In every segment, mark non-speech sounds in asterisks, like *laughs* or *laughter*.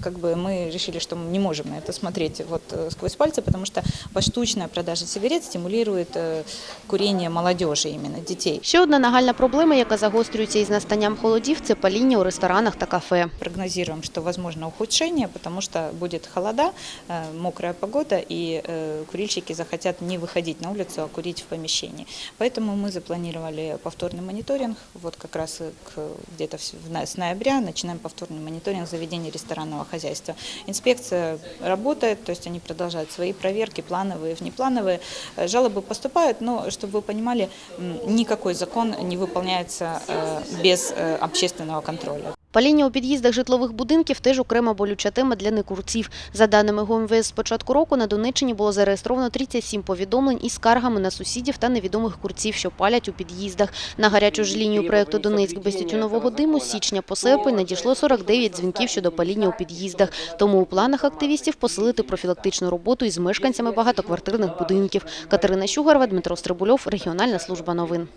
как бы мы решили, что мы не можем на это смотреть вот э, сквозь пальцы, потому что поштучная продажа сигарет стимулирует э, курение молодежи, именно детей. Ще одна нагальна проблема, яка загострюється із настанням холодів, це паління у ресторанах та кафе. Прогнозируем, что возможно ухудшение, потому что будет холода, э, мокрая погода, и э, курильщики захотят не выходить на улицу, а курить в помещении. Поэтому мы запланировали повторный мониторинг. Вот как раз и к- где-то в с- в на- с ноября начинаем повторный мониторинг заведений ресторанного хозяйства. Инспекция работает, то есть они продолжают свои проверки, плановые, внеплановые. Э, Жалобы поступают, но, чтобы вы понимали, м, никакой закон не выполняется э, без э, общественного контроля. Паління у під'їздах житлових будинків теж окрема болюча тема для некурців. За даними ГУМВС, з початку року на Донеччині було зареєстровано 37 повідомлень із скаргами на сусідів та невідомих курців, що палять у під'їздах. На гарячу ж лінію проєкту «Донецьк без тютюнового диму» січня по серпень надійшло 49 дзвінків щодо паління у під'їздах. Тому у планах активістів посилити профілактичну роботу із мешканцями багатоквартирних будинків. Катерина Щугарова, Дмитро Стрибульов, Регіональна служба новин.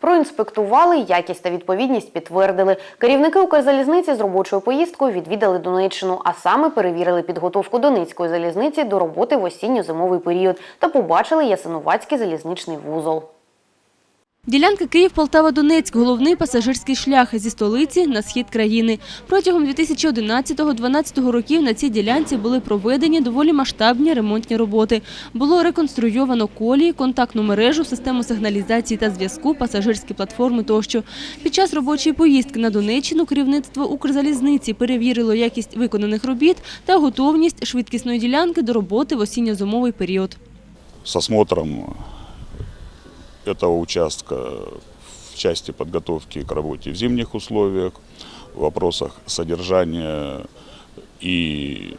Проінспектували, якість та відповідність підтвердили. Керівники Укрзалізниці з робочою поїздкою відвідали Донеччину, а саме перевірили підготовку Донецької залізниці до роботи в осінньо-зимовий період та побачили Ясинувацький залізничний вузол. Ділянка Київ-Полтава-Донецьк – головний пасажирський шлях зі столиці на схід країни. Протягом 2011-2012 років на цій ділянці були проведені доволі масштабні ремонтні роботи. Було реконструйовано колії, контактну мережу, систему сигналізації та зв'язку, пасажирські платформи тощо. Під час робочої поїздки на Донеччину керівництво Укрзалізниці перевірило якість виконаних робіт та готовність швидкісної ділянки до роботи в осінньо-зимовий період. с осмотром этого участка в части подготовки к работе в зимних условиях, в вопросах содержания и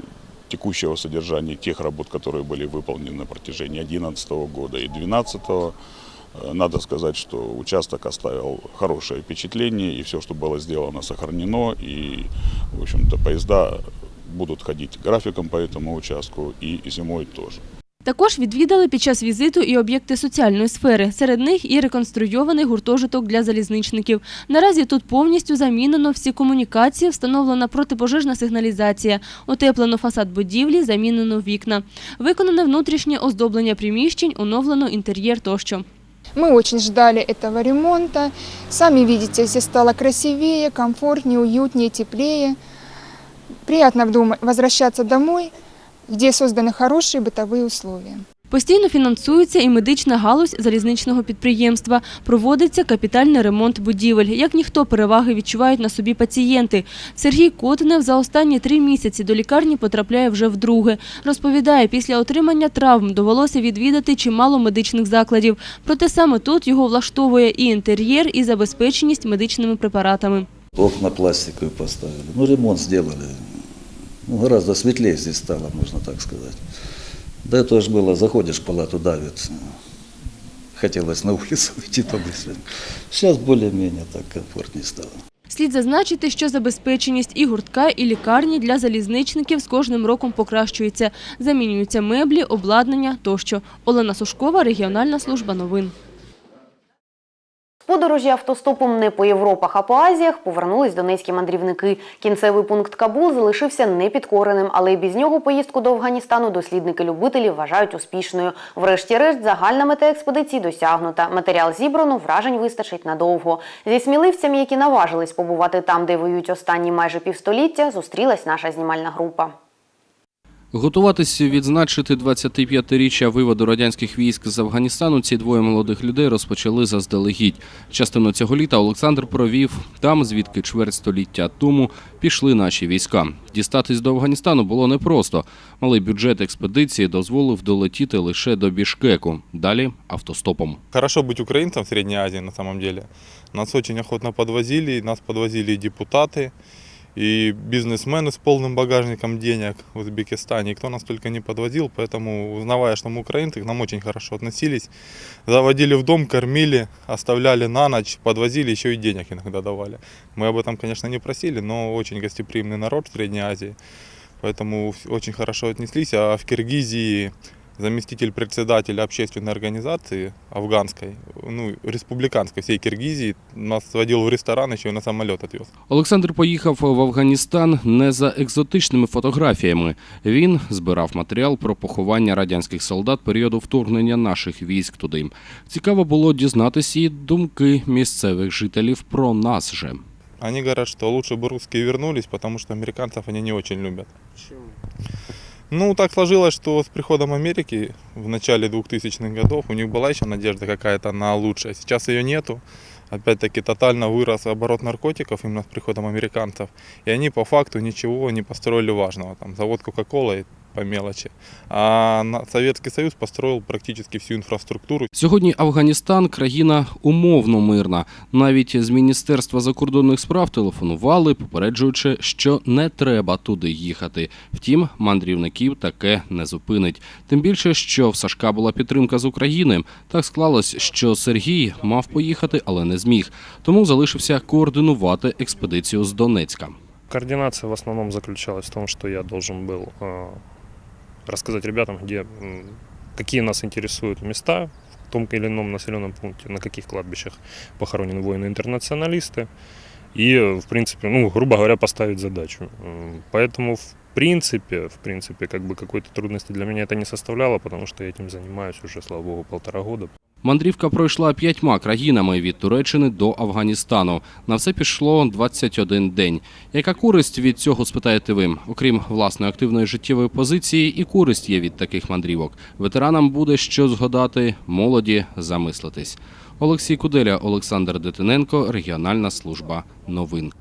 текущего содержания тех работ, которые были выполнены на протяжении 2011 года и 2012 Э, Надо сказать, что участок оставил хорошее впечатление, и все, что было сделано, сохранено, и, в общем-то, поезда будут ходить графиком по этому участку и зимой тоже. Також відвідали під час візиту і об'єкти соціальної сфери. Серед них і реконструйований гуртожиток для залізничників. Наразі тут повністю замінено всі комунікації, встановлена протипожежна сигналізація, утеплено фасад будівлі, замінено вікна. Виконане внутрішнє оздоблення приміщень, оновлено інтер'єр тощо. Мы очень ждали этого ремонта. Сами видите, здесь стало красивее, комфортнее, уютнее, теплее. Приятно возвращаться домой, где созданы хорошие бытовые условия. Постійно фінансується і медична галузь залізничного підприємства. Проводиться капітальний ремонт будівель. Як ніхто переваги відчувають на собі пацієнти. Сергій Котинев за останні три місяці до лікарні потрапляє вже вдруге. Розповідає, після отримання травм довелося відвідати чимало медичних закладів. Проте саме тут його влаштовує і інтер'єр, і забезпеченість медичними препаратами. Окна пластиковые поставили. Ну, ремонт сделали. Ну, гораздо светлее здесь стало, можно так сказать. До этого же было, заходишь в палату, давит. Хотелось на улицу *laughs* выйти побыстрее. Сейчас более-менее так комфортнее стало. Слід зазначити, що забезпеченість і гуртка, і лікарні для залізничників з кожним роком покращується. Замінюються меблі, обладнання тощо. Олена Сушкова, регіональна служба новин. Подорожі автостопом не по Європах, а по Азіях повернулись донецькі мандрівники. Кінцевий пункт Кабул залишився непідкореним, але без нього поїздку до Афганістану дослідники-любителі вважають успішною. Врешті-решт, загальна мета експедиції досягнута. Матеріал зібрано, вражень вистачить надовго. Зі сміливцями, які наважились побувати там, де воюють останні майже півстоліття, зустрілась наша знімальна група. Готуватись відзначити 25-річчя виводу радянських військ з Афганістану ці двоє молодих людей розпочали заздалегідь. Частину цього літа Олександр провів там, звідки чверть століття тому пішли наші війська. Дістатись до Афганістану було непросто. Малий бюджет експедиції дозволив долетіти лише до Бішкеку. Далі автостопом. Хорошо быть украинцем в Средней Азии на самом деле. Нас очень охотно подвозили, нас подвозили и депутаты, и бизнесмены с полным багажником денег в Узбекистане. И кто нас только не подвозил, поэтому, узнавая, что мы украинцы, к нам очень хорошо относились. Заводили в дом, кормили, оставляли на ночь, подвозили, еще и денег иногда давали. Мы об этом, конечно, не просили, но очень гостеприимный народ в Средней Азии. Поэтому очень хорошо отнеслись. А в Киргизии заместитель председателя общественной организации афганской, ну, республиканской всей Киргизии, нас сводил в ресторан, еще и на самолет отвез. Олександр поїхав в Афганістан не за екзотичними фотографіями. Він збирав матеріал про поховання радянських солдат періоду вторгнення наших військ туди. Цікаво було дізнатися і думки місцевих жителів про нас же. Они говорят, что лучше бы русские вернулись, потому что американцев они не очень любят. Ну, так сложилось, что с приходом Америки в начале 2000-х годов у них была еще надежда какая-то на лучшее. Сейчас ее нету. Опять-таки тотально вырос оборот наркотиков именно с приходом американцев. И они по факту ничего не построили важного. Там завод Кока-Кола по мелочи. А на- Советский Союз построил практически всю инфраструктуру. Сьогодні Афганістан країна умовно мирна. Навіть з Міністерства закордонних справ телефонували, попереджуючи, що не треба туди їхати. Втім, мандрівників таке не зупинить. Тим більше, що в Сашка була підтримка з України. Так склалось, що Сергій мав поїхати, але не зміг. Тому залишився координувати експедицію з Донецька. Координация в основном заключалась в том, что я должен был э, рассказать ребятам, где, какие нас интересуют места в том или ином населенном пункте, на каких кладбищах похоронены воины-интернационалисты. И, в принципе, ну, грубо говоря, поставить задачу. Поэтому, в принципе, в принципе, как бы какой-то трудности для меня это не составляло, потому что я этим занимаюсь уже, слава богу, полтора года. Мандрівка пройшла п'ятьма країнами від Туреччини до Афганістану. На все пішло 21 день. Яка користь від цього спитаєте ви? Окрім власної активної життєвої позиції, і користь є від таких мандрівок. Ветеранам буде що згадати, молоді замислитись. Олексій Куделя, Олександр Детиненко, регіональна служба новин.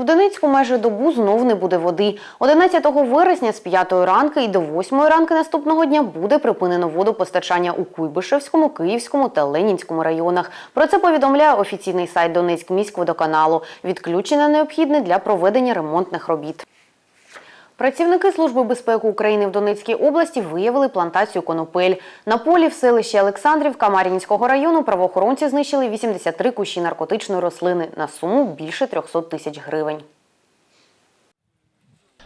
В Донецьку майже добу знов не буде води. 11 вересня з 5 ранки і до 8 ранки наступного дня буде припинено водопостачання у Куйбишевському, Київському та Ленінському районах. Про це повідомляє офіційний сайт Донецьк міськводоканалу. Відключення необхідне для проведення ремонтних робіт. Працівники Служби безпеки України в Донецькій області виявили плантацію конопель. На полі в селищі Олександрівка Мар'їнського району правоохоронці знищили 83 кущі наркотичної рослини на суму більше 300 тисяч гривень.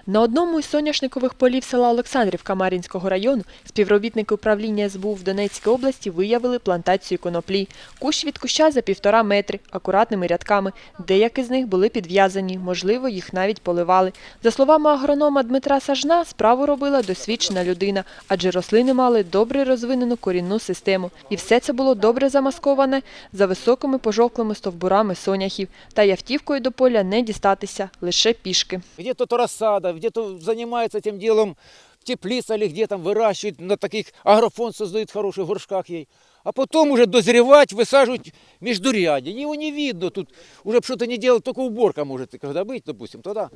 На одному із соняшникових полів села Олександрівка Мар'їнського району співробітники управління СБУ в Донецькій області виявили плантацію коноплі. Кущ від куща за півтора метри, акуратними рядками. Деякі з них були підв'язані, можливо, їх навіть поливали. За словами агронома Дмитра Сажна, справу робила досвідчена людина, адже рослини мали добре розвинену корінну систему. І все це було добре замасковане за високими пожовклими стовбурами соняхів. Та й автівкою до поля не дістатися, лише пішки. где-то то рассада, где-то занимается этим делом в теплице или где там выращивает, на таких агрофон создают в горшках ей А потом уже дозревать, высаживать междурядье. Его не видно, тут уже б что-то не делать, только уборка может когда быть, допустим, тогда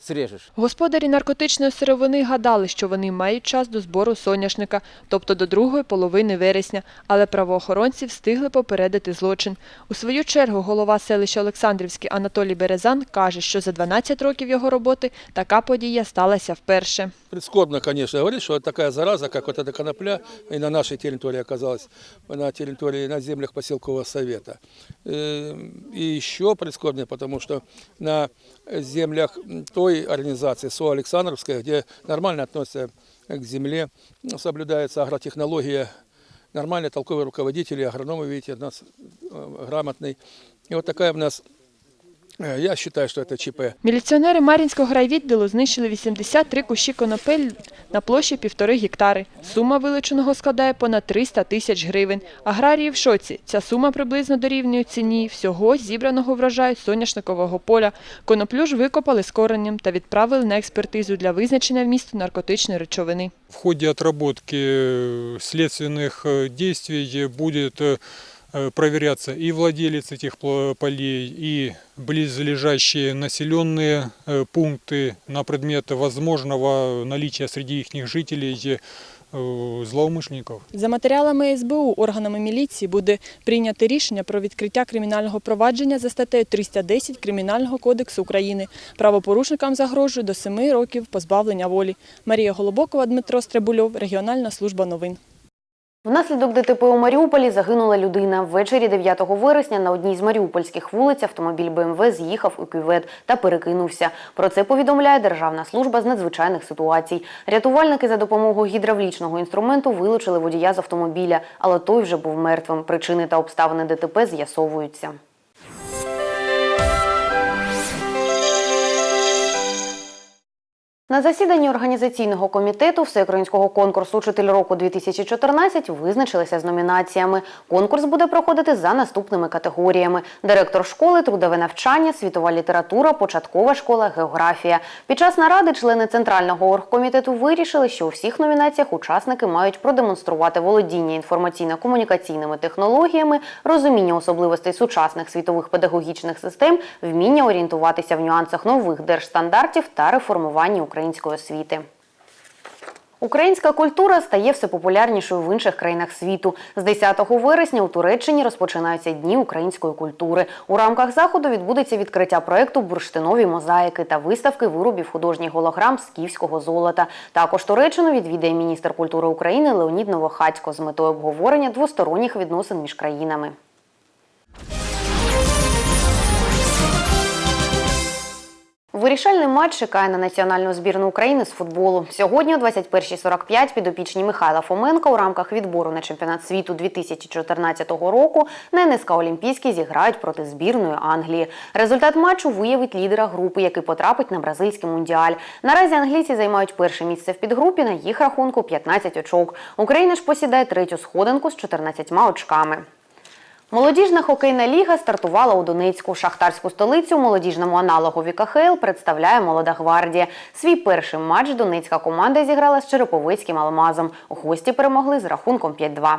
срежешь. Господарі наркотичної сировини гадали, що вони мають час до збору соняшника, тобто до другої половини вересня, але правоохоронці встигли попередити злочин. У свою чергу голова селища Олександрівський Анатолій Березан каже, що за 12 років його роботи така подія сталася вперше. Прискорбно, конечно, говорить, что такая зараза, как вот эта конопля, и на нашей территории оказалась, на территории, на землях поселкового совета. Э, И еще прискорбнее, потому что на землях той организации СО Александровская, где нормально относятся к земле, ну, соблюдается агротехнология, нормальные толковые руководители, агрономы, видите, у нас э, грамотный. И вот такая у нас, э, я считаю, что это ЧП. Міліціонери Мар'їнського райвідділу знищили 83 кущі конопель на площі півтори гектари. Сума вилученого складає понад 300 тисяч гривень. Аграрії в шоці. Ця сума приблизно дорівнює ціні всього зібраного врожаю соняшникового поля. Коноплю ж викопали з коренем та відправили на експертизу для визначення вмісту наркотичної речовини. В ходе отработки э, следственных э, действий будет э, э, проверяться и владелец этих пла- полей, и близлежащие населенные э, пункты на предмет возможного наличия среди их жителей э, злоумышленников. За матеріалами СБУ органами міліції буде прийнято рішення про відкриття кримінального провадження за статтею 310 Кримінального кодексу України. Правопорушникам загрожує до 7 років позбавлення волі. Марія Голобокова, Дмитро Стребульов, Регіональна служба новин. Внаслідок ДТП у Маріуполі загинула людина. Ввечері 9 вересня на одній з маріупольських вулиць автомобіль БМВ з'їхав у кювет та перекинувся. Про це повідомляє Державна служба з надзвичайних ситуацій. Рятувальники за допомогою гідравлічного інструменту вилучили водія з автомобіля, але той вже був мертвим. Причини та обставини ДТП з'ясовуються. На засіданні організаційного комітету Всеукраїнського конкурсу «Учитель року 2014 визначилися з номінаціями. Конкурс буде проходити за наступними категоріями: директор школи, трудове навчання, світова література, початкова школа, географія. Під час наради члени центрального оргкомітету вирішили, що у всіх номінаціях учасники мають продемонструвати володіння інформаційно-комунікаційними технологіями, розуміння особливостей сучасних світових педагогічних систем, вміння орієнтуватися в нюансах нових держстандартів та реформуванні української освіти. Українська культура стає все популярнішою в інших країнах світу. З 10 вересня у Туреччині розпочинаються дні української культури. У рамках заходу відбудеться відкриття проекту бурштинові мозаїки та виставки виробів художніх голограм з київського золота. Також Туреччину відвідає міністр культури України Леонід Новохацько з метою обговорення двосторонніх відносин між країнами. Вирішальний матч чекає на національну збірну України з футболу. Сьогодні о 21.45 підопічні Михайла Фоменка у рамках відбору на чемпіонат світу 2014 року на НСК Олімпійський зіграють проти збірної Англії. Результат матчу виявить лідера групи, який потрапить на бразильський мундіаль. Наразі англійці займають перше місце в підгрупі. На їх рахунку 15 очок. Україна ж посідає третю сходинку з 14 очками. Молодіжна хокейна ліга стартувала у Донецьку. Шахтарську столицю молодіжному аналогові КХЛ представляє молода гвардія. Свій перший матч донецька команда зіграла з Череповицьким алмазом. У хвості перемогли з рахунком 5-2.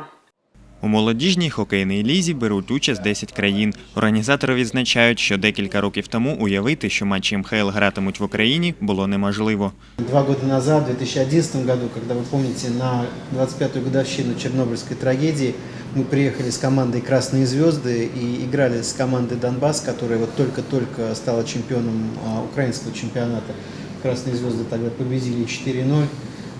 У молодіжній хокейній лізі беруть участь 10 країн. Організатори відзначають, що декілька років тому уявити, що матчі МХЛ гратимуть в Україні, було неможливо. Два года назад, в 2011 году, когда вы помните, на 25-ю годовщину Чернобыльской трагедии, мы приехали с командой «Красные звезды» и играли с командой «Донбасс», которая вот только-только стала чемпионом а, украинского чемпионата. «Красные звезды» тогда победили 4-0.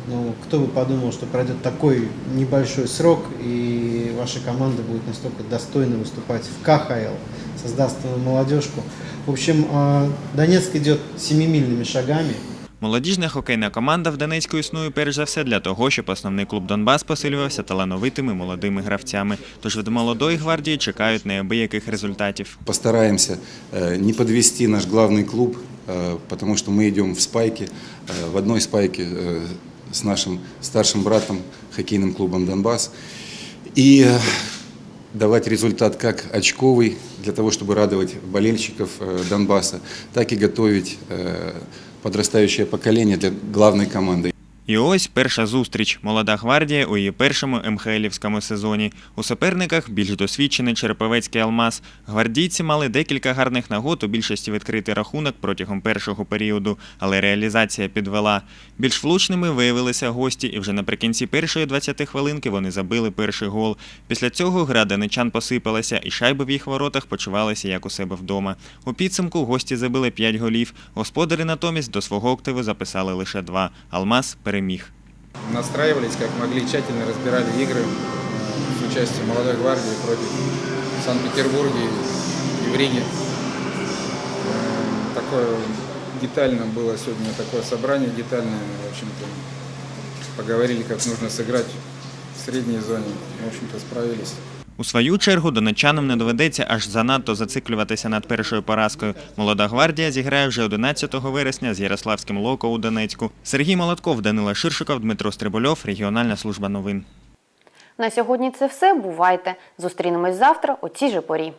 Ну, кто бы подумал, что пройдет такой небольшой срок, и ваша команда будет настолько достойно выступать в КХЛ, создаст молодежку. В общем, а, Донецк идет семимильными шагами. Молодіжна хокейна команда в Донецьку існує перш за все для того, щоб основний клуб Донбас посилювався талановитими молодими гравцями. Тож від молодої гвардії чекають неабияких результатів. Постараемся э, не подвести наш главный клуб, э, потому что мы идем в спайке, э, в одной спайке э, С нашим старшим братом, хоккейным клубом «Донбасс». И э, давать результат как очковый, для того, чтобы радовать болельщиков э, Донбасса, так и готовить э, подрастающее поколение для главной команды. І ось перша зустріч. Молода гвардія у її першому МХЛівському сезоні. У суперниках більш досвідчений Череповецький алмаз. Гвардійці мали декілька гарних нагод у більшості відкрити рахунок протягом першого періоду, але реалізація підвела. Більш влучними виявилися гості, і вже наприкінці першої 20 хвилинки вони забили перший гол. Після цього гра донечан посипалася, і шайби в їх воротах почувалися як у себе вдома. У підсумку гості забили 5 голів. Господарі натомість до свого активу записали лише два. Алмаз переміг. Настраивались как могли, тщательно разбирали игры с участием молодой гвардии против Санкт-Петербурга и в Риге. Э, Такое детально было сегодня такое собрание детальное, в общем-то, поговорили, как нужно сыграть в средней зоне, в общем-то, справились. У свою чергу донечанам не доведеться аж занадто зациклюватися над першою поразкою. Молода гвардія зіграє вже 11 вересня з Ярославським Локо у Донецьку. Сергій Молотков, Данила Ширшиков, Дмитро Стрибольов, Регіональна служба новин. На сьогодні це все. Бувайте. Зустрінемось завтра о цій же порі.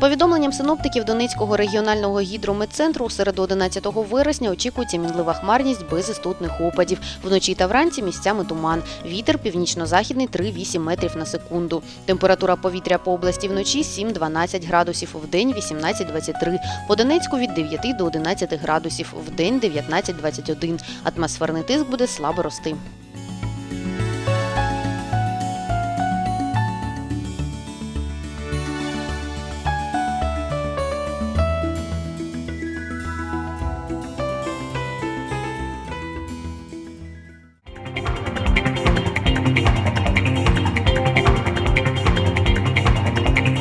Повідомленням синоптиків Донецького регіонального гідрометцентру, у середу 11 вересня очікується мінлива хмарність без істотних опадів. Вночі та вранці місцями туман. Вітер північно-західний 3-8 метрів на секунду. Температура повітря по області вночі 7-12 градусів, в день 18-23. По Донецьку від 9 до 11 градусів, в день 19-21. Атмосферний тиск буде слабо рости.